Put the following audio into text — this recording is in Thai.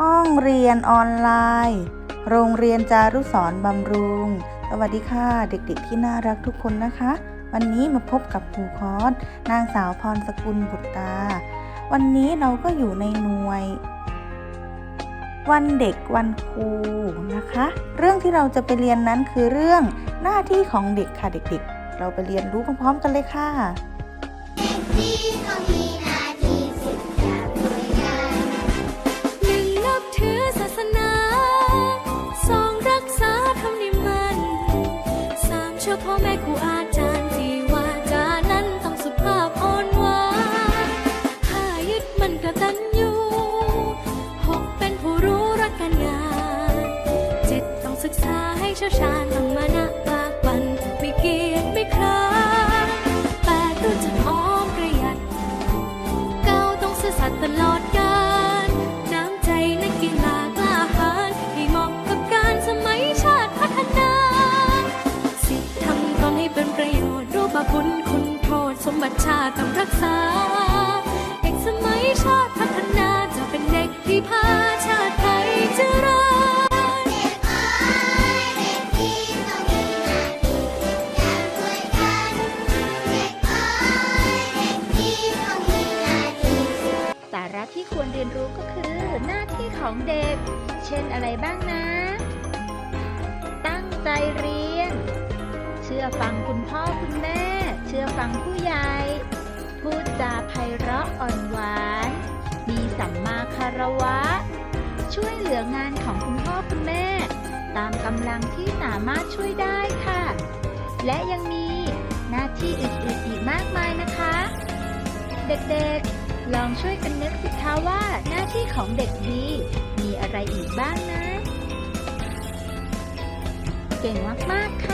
ห้องเรียนออนไลน์ โรงเรียนจารุสรณ์บำรุง สวัสดีค่ะ เด็กๆที่น่ารักทุกคนนะคะ วันนี้มาพบกับครูคอสนางสาวพรสกุลบุตรตา วันนี้เราก็อยู่ในหน่วย วันเด็กวันครูนะคะ เรื่องที่เราจะไปเรียนนั้นคือเรื่องหน้าที่ของเด็กค่ะเด็กๆ เราไปเรียนรู้พร้อมๆกันเลยค่ะ อพ่อแม่ครูอาจารย์ที่ว่าจานั้นต้องสุภาพอ่อนหวานห้ายึดมันกระตันอยู่หกเป็นผู้รู้รักการงานเจ็ดต้องศึกษาให้เชี่ยวชาญต้องมานา เป็นประโยชน์รู้บาปบุญคุณโทษ สมบัติชาติต้องรักษาเด็กสมัยชาติพัฒนาจะเป็นเด็กที่พาชาติไทยเจริญเด็กเอ๋ยเด็กที่เขามีน้าที่สืบสาด้วยกันเด็กเอ๋ยเด็กที่เขามีน้าที่สืบสาระที่ควรเรียนรู้ก็คือ หน้าที่ของเด็ก เช่นอะไรบ้างนะ ตั้งใจเรียน อฟังคุณพ่อคุณแม่ เชื่อฟังผู้ใหญ่ พูดจาไพเราะอ่อนหวาน มีสัมมาคารวะ ช่วยเหลืองานของคุณพ่อคุณแม่ ตามกำลังที่สามารถช่วยได้ค่ะ และยังมีหน้าที่อื่นๆอีกมากมายนะคะ เด็กๆ ลองช่วยกันนึกสิคะว่าหน้าที่ของเด็กดี มีอะไรอีกบ้างนะ เก่งมากๆค่ะ